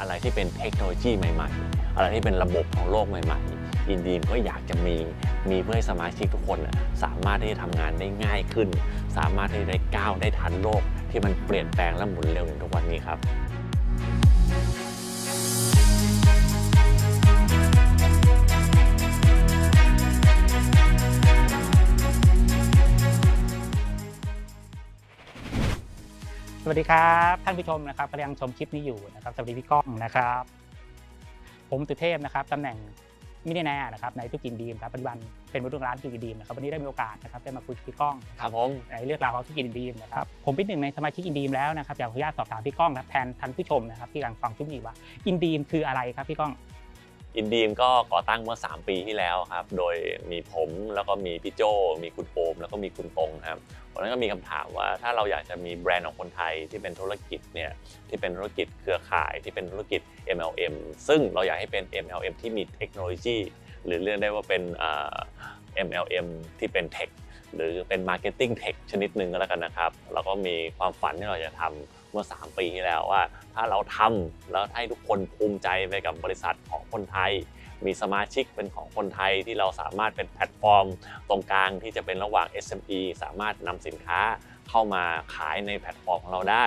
อะไรที่เป็นเทคโนโลยีใหม่ ๆ อะไรที่เป็นระบบของโลกใหม่ ๆ อินดีมก็อยากจะมีมีเพื่อให้สมาชิกทุกคนน่ะสามารถที่จะทำงานได้ง่ายขึ้น สามารถที่จะได้ก้าวได้ทันโลกที่มันเปลี่ยนแปลงและหมุนเร็วอย่างทุกวันนี้ครับ สวัสดีครับท่านผู้ชมนะครับกำลังชมคลิปนี้อยู่นะครับสวัสดีพี่ก้องนะครับ ผมตุเทพนะครับตำแหน่งมินิแน่นะครับในธุรกิจดีมครับปัจจุบันเป็นผู้ดูร้านธุรกิจดีมนะครับวันนี้ได้มีโอกาสนะครับได้มาคุยกับพี่ก้องนะครับผมในเรื่องราวของธุรกิจดีมนะครับผมเป็นหนึ่งในสมาชิกอินดีมแล้วนะครับอยากขออนุญาตสอบถามพี่ก้องครับแทนท่านผู้ชมนะครับที่กำลังฟังคลิปนี้ว่าอินดีมคืออะไรครับพี่ก้อง อินดีมก็ก่อตั้งเมื่อ 3 ปีที่แล้วครับ โดยมีผมแล้วก็มีพี่โจ มีคุณโอมแล้วก็มีคุณตรงครับวันนั้นก็มีคำถามว่าถ้าเราอยากจะมีแบรนด์ของคนไทยที่เป็นธุรกิจเนี่ยที่เป็นธุรกิจเครือข่ายที่เป็นธุรกิจ MLM ซึ่งเราอยากให้เป็น MLM ที่มีเทคโนโลยีหรือเรียกได้ว่าเป็น MLM ที่เป็นเทคหรือเป็น Marketing Tech ชนิดหนึ่งก็แล้วกันนะครับแล้วก็มีความฝันที่เราจะทำ เมื่อ 3 ปีที่แล้วว่า ถ้าเราทำแล้วให้ทุกคนภูมิใจไปกับบริษัทของคนไทย มีสมาชิกเป็นของคนไทยที่เราสามารถเป็นแพลตฟอร์ม ตรงกลางที่จะเป็นระหว่าง SME สามารถนำสินค้าเข้ามาขายในแพลตฟอร์มของเราได้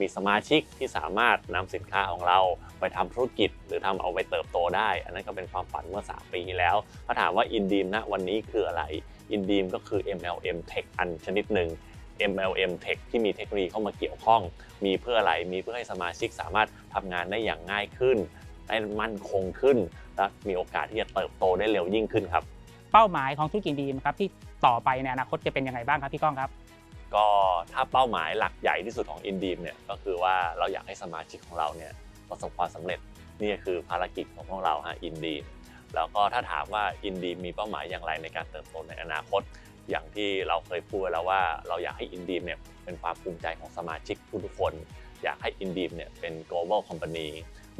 มีสมาชิกที่สามารถนำสินค้าของเราไปทำธุรกิจ หรือทำเอาไปเติบโตได้ อันนั้นก็เป็นความฝันเมื่อ 3 ปีที่แล้ว ถ้าถามว่าอินดีมณวันนี้คืออะไร อินดีมก็คือ MLM Tech อันชนิดหนึ่ง MLM Tech ที่มีเทคโนโลยีเข้ามาเกี่ยวข้อง มีเพื่ออะไร มีเพื่อให้สมาชิกสามารถทำงานได้อย่างง่ายขึ้น ได้มั่นคงขึ้น และมีโอกาสที่จะเติบโตได้เร็วยิ่งขึ้นครับ เป้าหมายของธุรกิจดีมครับที่ต่อไปในอนาคตจะเป็นยังไงบ้างครับพี่ก้องครับ ก็ถ้าเป้าหมายหลักใหญ่ที่สุดของอินดีมเนี่ยก็คือว่าเราอยากให้สมาชิกของเราเนี่ยประสบความสำเร็จนี่คือภารกิจของพวกเราฮะอินดีมแล้วก็ถ้าถามว่าอินดีมมีเป้าหมายอย่างไรในการเติบโตในอนาคต อย่างที่เราเคยพูดแล้วว่าเราอยากให้อินดีมเนี่ยเป็นความภูมิใจของสมาชิกทุกๆคน อยากให้อินดีมเนี่ยเป็น global company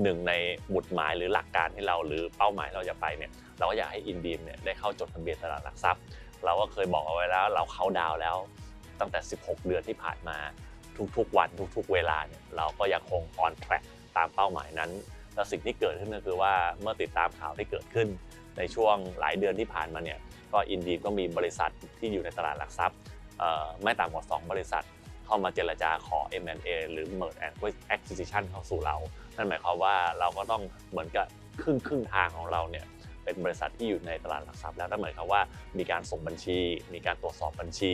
หนึ่งในหมุดหมายหรือหลักการที่เราหรือเป้าหมายเราจะไปเนี่ยเราก็อยากให้อินดีมเนี่ยได้เข้าจดทะเบียนตลาดหลักทรัพย์ เราก็เคยบอกเอาไว้แล้วเราเข้าดาวแล้ว ตั้งแต่ 16 เดือนที่ผ่านมาทุกๆ วันทุกๆ เวลาเนี่ยเราก็ยังคง on track ตามเป้าหมายนั้นแล้วสิ่งที่เกิดขึ้นก็คือว่าเมื่อติดตามข่าวที่เกิดขึ้นในช่วงหลายเดือนที่ผ่านมาเนี่ย ก็อินดีก็มีบริษัทที่อยู่ในตลาดหลักทรัพย์ไม่ต่ำกว่า 2 บริษัท เข้ามาเจรจาขอ M&A หรือ Merge and Acquisition เข้าสู่เรา นั่นหมายความว่าเราก็ต้องเหมือนกับครึ่งครึ่งทางของเราเนี่ยเป็นบริษัทที่อยู่ในตลาดหลักทรัพย์แล้วนั่นหมายความว่ามีการส่งบัญชี มีการตรวจสอบบัญชี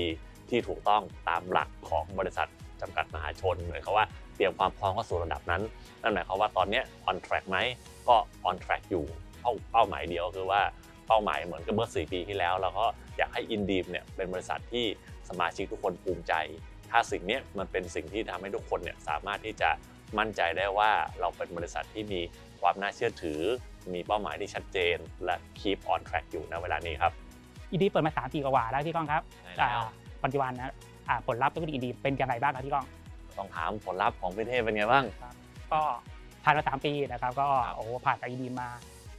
ที่ถูกต้องตามหลักของบริษัทจำกัดมหาชนหมายความว่าเตรียมความพร้อมเข้าสู่ระดับนั้น นั่นหมายความว่าตอนนี้ on track ไหมก็ on track อยู่เป้าเป้าหมายเดียวคือว่า เป้าหมายเหมือนกับเมื่อ 4 ปีที่แล้วเราก็อยากให้อินดีมเนี่ยเป็นบริษัทที่สมาชิกทุกคนภูมิใจ ถ้าสิ่งเนี้ยมันเป็นสิ่งที่ทำให้ทุกคนเนี่ยสามารถที่จะมั่นใจได้ว่าเราเป็นบริษัทที่มีความน่าเชื่อถือ มีเป้าหมายที่ชัดเจน และ keep on track อยู่ในเวลานี้ครับอินดีเปิดมาสามปีกว่าๆแล้วพี่ก้องครับใช่แล้วอ่าปัจจุบันนะอ่าผลลัพธ์ธุรกิจอินดีเป็นยังไงบ้างครับพี่ก้องต้องถามผลลัพธ์ของพี่เทพเป็นไงบ้าง ก็ผ่านมาสามปีนะครับ ก็ครับโอ้โหผ่านไปดีมา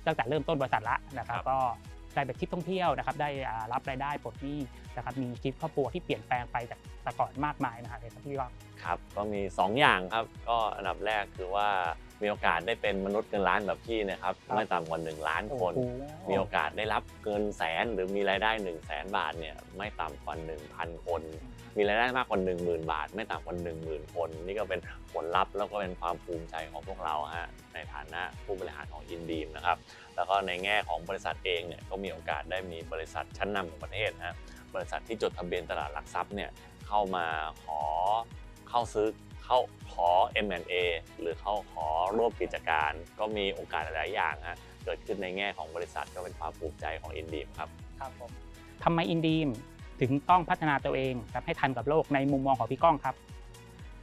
ตั้งแต่เริ่มต้นบริษัทละนะครับครับก็ ได้แบบทริปท่องเที่ยวนะครับได้อ่ารับรายได้ปลดหนี้นะครับมีชีวิตครอบครัวที่เปลี่ยนแปลงไปจากแต่ก่อนมากมายนะครับเลยครับพี่ก้องครับก็มี 2 อย่างครับก็อันดับแรกคือว่ามีโอกาสได้เป็นมนุษย์เงินล้านแบบพี่นะครับครับไม่ต่ำกว่า1ล้านคนโอ้โหมีโอกาสได้รับเงินแสนหรือมีรายได้ 1 0 0 0 0แสนบาทเนี่ยไม่ต่ำกว่า1,000 คน มีรายได้มากกว่า 10,000 บาท ไม่ต่ำกว่า 10,000 คน นี่ก็เป็นผลลัพธ์แล้วก็เป็นความภูมิใจของพวกเราฮะในฐานะผู้บริหารของอินดีมนะครับ แล้วก็ในแง่ของบริษัทเองเนี่ยก็มีโอกาสได้มีบริษัทชั้นนำของประเทศฮะบริษัทที่จดทะเบียนตลาดหลักทรัพย์เนี่ยเข้ามาขอเข้าซื้อเข้าขอ M&A หรือเข้าขอร่วมกิจการ ก็มีโอกาสหลายๆอย่างฮะเกิดขึ้นในแง่ของบริษัทก็เป็นความภูมิใจของอินดีมครับครับผมทำไมอินดีมถึงต้องพัฒนาตัวเองครับให้ทันกับโลกในมุมมองของพี่ก้องครับ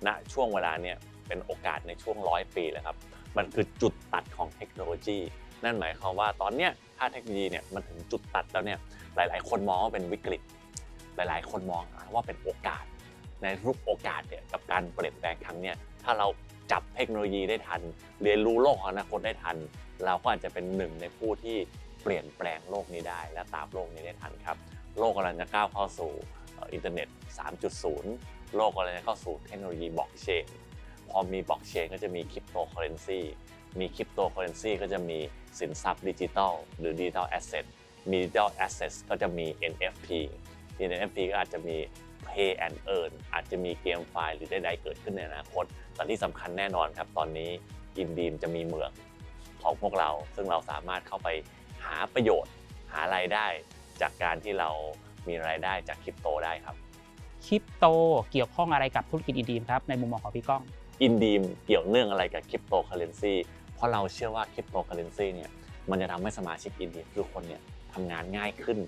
ณช่วงเวลาเนี่ยเป็นโอกาสในช่วงร้อยปีเลยครับ มันคือจุดตัดของเทคโนโลยี นั่นหมายความว่าตอนเนี้ยถ้าเทคโนโลยีเนี่ยมันถึงจุดตัดแล้วเนี่ยหลาย ๆ คนมองว่าเป็นวิกฤต หลาย ๆ คนมองว่าเป็นโอกาส ในทุกโอกาสเนี่ยกับการเปลี่ยนแปลงครั้งเนี้ยถ้าเราจับเทคโนโลยีได้ทัน เรียนรู้โลกอนาคตได้ทัน เราก็อาจจะเป็นหนึ่งในผู้ที่เปลี่ยนแปลงโลกนี้ได้ และตามโลกนี้ได้ทันครับ โลกกำลังจะก้าวเข้าสู่อินเทอร์เน็ต 3.0 โลกกำลังจะเข้าสู่เทคโนโลยีบล็อกเชน พอมีบล็อกเชนก็จะมีคริปโตเคอเรนซี มีคริปโตเคอเรนซีก็จะมี สินทรัพย์ดิจิทัลหรือดิจิทัลแอสเซทมีดิจิทัลแอสเซทก็จะมี NFT NFT ก็อาจจะมี Pay and Earn อาจจะมีเกมไฟล์หรือใดๆเกิดขึ้นในอนาคต แต่ที่สำคัญแน่นอนครับ ตอนนี้อินดีมจะมีเหมืองของพวกเรา ซึ่งเราสามารถเข้าไปหาประโยชน์ หารายได้ จากการที่เรามีรายได้จากคริปโตได้ครับ คริปโตเกี่ยวข้องอะไรกับธุรกิจอินดีมครับในมุมมองของพี่ก้อง อินดีมเกี่ยวเนื่องอะไรกับคริปโตเคอเรนซี เพราะเราเชื่อว่าคริปโตเคอเรนซีเนี่ยมันจะทำให้สมาชิกอินดีมทุกคนเนี่ยทำงานง่ายขึ้น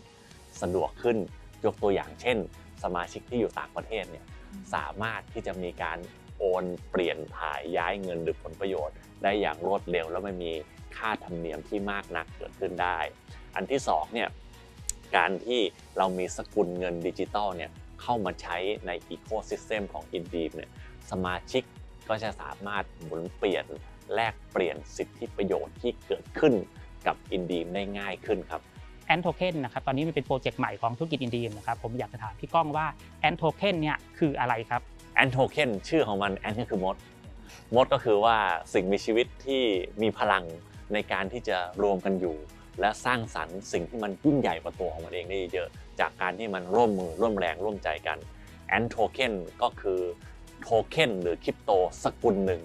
สะดวกขึ้น ยกตัวอย่างเช่น สมาชิกที่อยู่ต่างประเทศเนี่ยสามารถที่จะมีการโอนเปลี่ยนถ่ายย้ายเงินหรือผลประโยชน์ ได้อย่างรวดเร็ว แล้วไม่มีค่าธรรมเนียมที่มากนักเกิดขึ้นได้ อันที่สองเนี่ยการที่เรามีสกุลเงินดิจิตอลเนี่ยเข้ามาใช้ในอีโคซิสเต็มของอินดีมเนี่ยสมาชิก ก็จะสามารถหมุนเปลี่ยนแลกเปลี่ยนสิทธิประโยชน์ที่เกิดขึ้นกับอินดีมได้ง่ายขึ้นครับแอนโทเค็นนะครับตอนนี้มันเป็นโปรเจกต์ใหม่ของธุรกิจอินดีมนะครับผมอยากจะถามพี่ก้องว่าแอนโทเค็นเนี่ยคืออะไรครับแอนโทเค็นชื่อของมันแอนก็คือมดมดก็คือว่าสิ่งมีชีวิตที่มีพลังในการที่จะรวมกันอยู่ และสร้างสรรค์สิ่งที่มันยิ่งใหญ่กว่าตัวของมันเองได้เยอะ จากการที่มันร่วมมือร่วมแรงร่วมใจกันแอนโทเค็นก็คือ โทเค็นหรือคริปโตสกุลหนึ่ง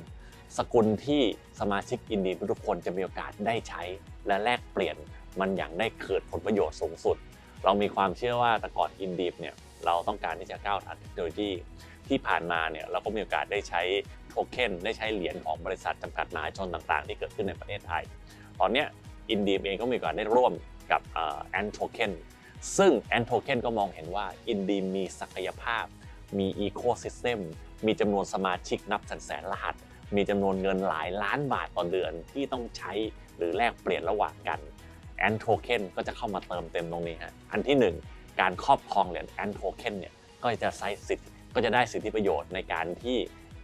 สกุลที่สมาชิกอินดีทุกคนจะมีโอกาสได้ใช้ และแลกเปลี่ยนมันอย่างได้เกิดผลประโยชน์สูงสุด เรามีความเชื่อว่าแต่ก่อนอินดีเนี่ยเราต้องการที่จะก้าวทันเทคโนโลยีที่ผ่านมาเนี่ยเราก็มีโอกาสได้ใช้โทเค็นได้ใช้เหรียญของบริษัทจำกัดมหาชนต่างๆ ที่เกิดขึ้นในประเทศไทย ตอนนี้อินดีเองก็มีโอกาสได้ร่วมกับแอนโทเค็นซึ่งแอนโทเค็นก็มองเห็นว่าอินดีมีศักยภาพ มีอีโคซิสเต็ม มีจำนวนสมาชิกนับแสนแสนรหัส มีจำนวนเงินหลายล้านบาทต่อเดือนที่ต้องใช้หรือแลกเปลี่ยนระหว่างกันแอนโทเค็นก็จะเข้ามาเติมเต็มตรงนี้ฮะอันที่หนึ่งการครอบครองเหรียญแอนโทเค็นเนี่ยก็จะใช้สิทธิ์ก็จะได้สิทธิประโยชน์ในการที่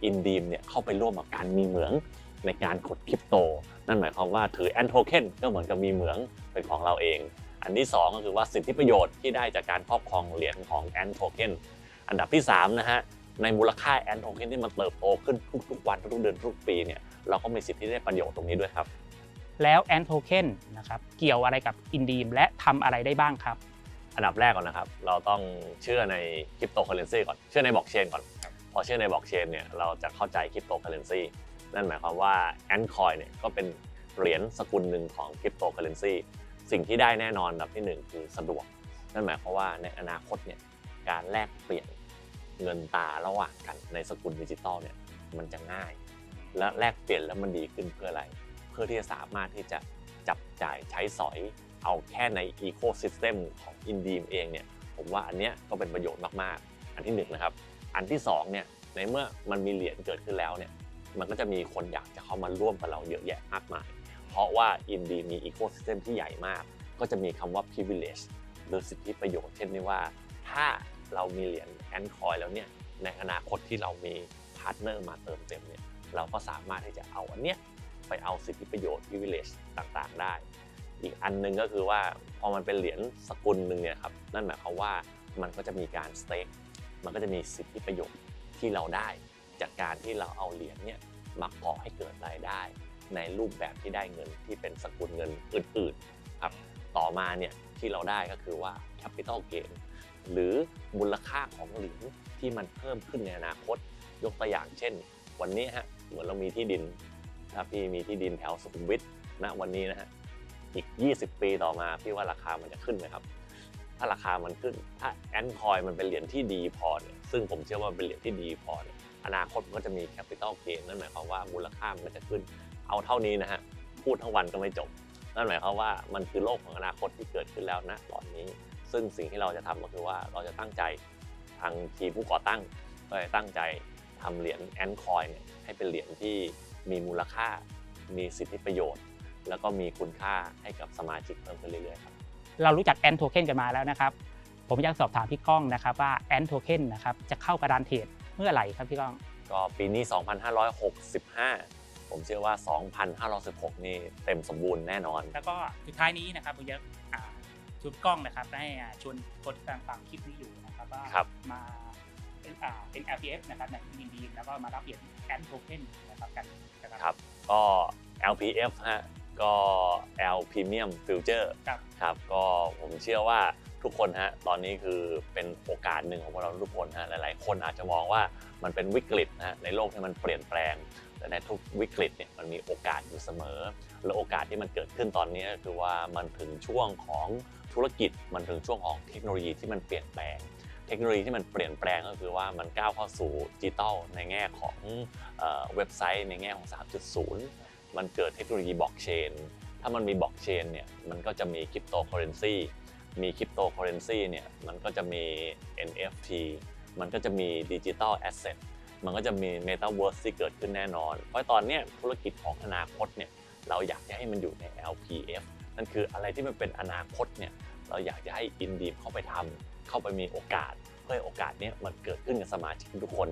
อินดีมเนี่ยเข้าไปร่วมกับการมีเหมืองในการขุดคริปโต นั่นหมายความว่าถือแอนโทเค็นก็เหมือนกับมีเหมืองเป็นของเราเอง อันที่ 2 ก็คือว่าสิทธิประโยชน์ที่ได้จากการครอบครองเหรียญของแอนโทเค็นอันดับที่3นะฮะ ในมูลค่าแอนโทเค็นที่มันเติบโตขึ้นทุกๆวันทุกๆเดือนทุกปีเนี่ยเราก็มีสิทธิที่ได้ประโยชน์ตรงนี้ด้วยครับ แล้วแอนโทเค็นนะครับเกี่ยวอะไรกับอินดีมและทำอะไรได้บ้างครับ อันดับแรกก่อนนะครับ เราต้องเชื่อในคริปโตเคอเรนซีก่อนเชื่อในบล็อกเชนก่อนพอเชื่อในบล็อกเชนเนี่ยเราจะเข้าใจคริปโตเคอเรนซีนั่นหมายความว่าแอนคอยเนี่ยก็เป็นเหรียญสกุลหนึ่งของคริปโตเคอเรนซีสิ่งที่ได้แน่นอนอันดับที่หนึ่งคือสะดวก นั่นหมายความว่าในอนาคตเนี่ยการแลกเปลี่ยน เงินตาระหว่างกันในสกุลดิจิตอลเนี่ยมันจะง่าย และแลกเปลี่ยนแล้วมันดีขึ้นเพื่ออะไร เพื่อที่จะสามารถที่จะจับจ่ายใช้สอยเอาแค่ในอีโคซิสเต็มของอินดีมเองเนี่ยผมว่าอันเนี้ยก็เป็นประโยชน์มากๆ อันที่หนึ่งนะครับอันที่สองเนี่ยในเมื่อมันมีเหรียญเกิดขึ้นแล้วเนี่ยมันก็จะมีคนอยากจะเข้ามาร่วมกับเราเยอะแยะมากมาย เพราะว่าอินดีมีอีโคซิสเต็มที่ใหญ่มาก ก็จะมีคำว่า privilege หรือสิทธิประโยชน์เช่นนี้ว่า ถ้าเรามีเหรียญ แอนคอยแล้วเนี่ยในอนาคตที่เรามีพาร์ทเนอร์มาเติมเต็มเนี่ยเราก็สามารถที่จะเอาอันเนี้ยไปเอาสิทธิประโยชน์ privilege ต่างๆ ได้ อีกอันหนึงก็คือว่าพอมันเป็นเหรียญสกุลหนึ่งเนี่ยครับนั่นหมายความว่ามันก็จะมีการสเต็กมันก็จะมีสิทธิประโยชน์ที่เราได้ จากการที่เราเอาเหรียญเนี่ยมาก่อให้เกิดรายได้ ในรูปแบบที่ได้เงินที่เป็นสกุลเงินอื่นๆครับต่อมาเนี่ยที่เราได้ก็คือว่า capital gain หรือมูลค่าของเหรียญที่มันเพิ่มขึ้นในอนาคต ยกตัวอย่างเช่น วันนี้ฮะเหมือนเรามีที่ดิน ถ้าพี่มีที่ดินแถวสุขุมวิทณวันนี้นะฮะอีก 20 ปีต่อมาพี่ว่าราคามันจะขึ้นไหมครับถ้าราคามันขึ้น ถ้าแอนคอยมันเป็นเหรียญที่ดีพอเนี่ยซึ่งผมเชื่อว่าเป็นเหรียญที่ดีพอเนี่ยอนาคตมันก็จะมีแคปิตอลเกนนั่นหมายความว่ามูลค่ามันจะขึ้น เอาเท่านี้นะฮะพูดทั้งวันก็ไม่จบ นั่นหมายความว่ามันคือโลกของอนาคตที่เกิดขึ้นแล้วนะตอนนี้ ซึ่งสิ่งที่เราจะทำก็คือว่าเราจะตั้งใจทางทีมผู้ก่อตั้งก็จะตั้งใจทำเหรียญแอนคอยเนี่ยให้เป็นเหรียญที่มีมูลค่า มีสิทธิประโยชน์ แล้วก็มีคุณค่าให้กับสมาชิกเพิ่มขึ้นเรื่อยๆครับเรารู้จักแอนโทเค็นกันมาแล้วนะครับผมอยากสอบถามพี่ก้องนะครับว่าแอนโทเค็นนะครับจะเข้ากระดานเทรดเมื่อไหร่ครับพี่ก้อง ก็ปีนี้ 2565 ผมเชื่อว่า 2516 นี่เต็มสมบูรณ์แน่นอน แล้วก็สุดท้ายนี้นะครับผมจะอ่าชวนกล้องนะครับให้อ่าชวนคนที่กำลังฟังคลิปนี้อยู่นะครับว่าครับ มาเป็นอ่าเป็น LPF นะครับในอินดีแล้วก็มารับเหรียญแอนโทเค็นนะครับกันนะครับ ครับ ก็ LPF ฮะ ก็ L Premium Future ครับ ครับ ก็ผมเชื่อว่าทุกคนฮะ ตอนนี้คือเป็นโอกาสหนึ่งของพวกเราทุกคนฮะ หลายๆ คนอาจจะมองว่ามันเป็นวิกฤตนะฮะ ในโลกที่มันเปลี่ยนแปลง แต่ในทุกวิกฤตเนี่ยมันมีโอกาสอยู่เสมอ และโอกาสที่มันเกิดขึ้นตอนนี้คือว่ามันถึงช่วงของธุรกิจ มันถึงช่วงของเทคโนโลยีที่มันเปลี่ยนแปลง เทคโนโลยีที่มันเปลี่ยนแปลงก็คือว่ามันก้าวเข้าสู่ดิจิตอลในแง่ของเออเว็บไซต์ในแง่ของ 3.0 มันเกิดเทคโนโลยีบล็อกเชน ถ้ามันมีบล็อกเชนเนี่ยมันก็จะมีคริปโตเคอเรนซีมีคริปโตเคอเรนซีเนี่ยมันก็จะมี NFT มันก็จะมีดิจิ t a ลแอสเซท มันก็จะมี Metaverse ที่เกิดขึ้นแน่นอน เพราะตอนนี้ธุรกิจของอนาคตเนี่ยเราอยากจะให้มันอยู่ใน LPF นั่นคืออะไรที่มันเป็นอนาคตเนี่ยเราอยากจะให้อินดีเข้าไปทำเข้าไปมีโอกาส เพื่อโอกาสนี้มันเกิดขึ้นกับสมาชิกทุกคน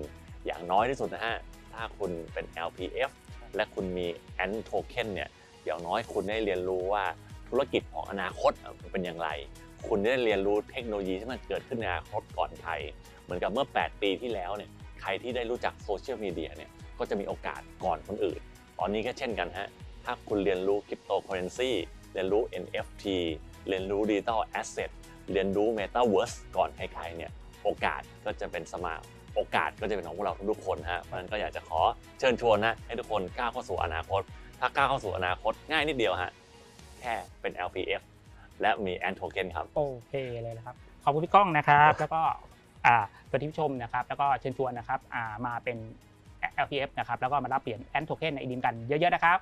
อย่างน้อยที่สุดนะฮะถ้าคุณเป็น LPF และคุณมี ANT Token เนี่ยอย่างน้อยคุณได้เรียนรู้ว่าธุรกิจของอนาคตเป็นอย่างไร คุณได้เรียนรู้เทคโนโลยีที่มันเกิดขึ้นในอนาคตก่อนใครเหมือนกับเมื่อ 8 ปีที่แล้วเนี่ย ใครที่ได้รู้จักโซเชียลมีเดียเนี่ยก็จะมีโอกาสก่อนคนอื่น ตอนนี้ก็เช่นกันฮะ ถ้าคุณเรียนรู้คริปโตเคอเรนซีเรียนรู้ NFT เรียนรู้ดิจิ t a ลแอสเซทเรียนรู้ Metaverse ก่อนใครๆเนี่ยโอกาสก็จะเป็นสมาโอกาสก็จะเป็นของพวกเราทุกๆคนฮะเพราะฉะนั้นก็อยากจะขอเชิญชวนนะให้ทุกคนก้าวเข้าสู่อนาคต ถ้าก้าวเข้าสู่อนาคตง่ายนิดเดียวฮะแค่เป็น LPF และมี ANT Token ครับ โอเคเลยนะครับ ขอบคุณพี่ก้องนะครับ แล้วก็ สวัสดีผู้ชมนะครับแล้วก็เชิญชวนนะครับมาเป็น LPF นะครับแล้วก็มารับเหรียญแอนโทเค็นในอีดีมกันเยอะๆนะครับ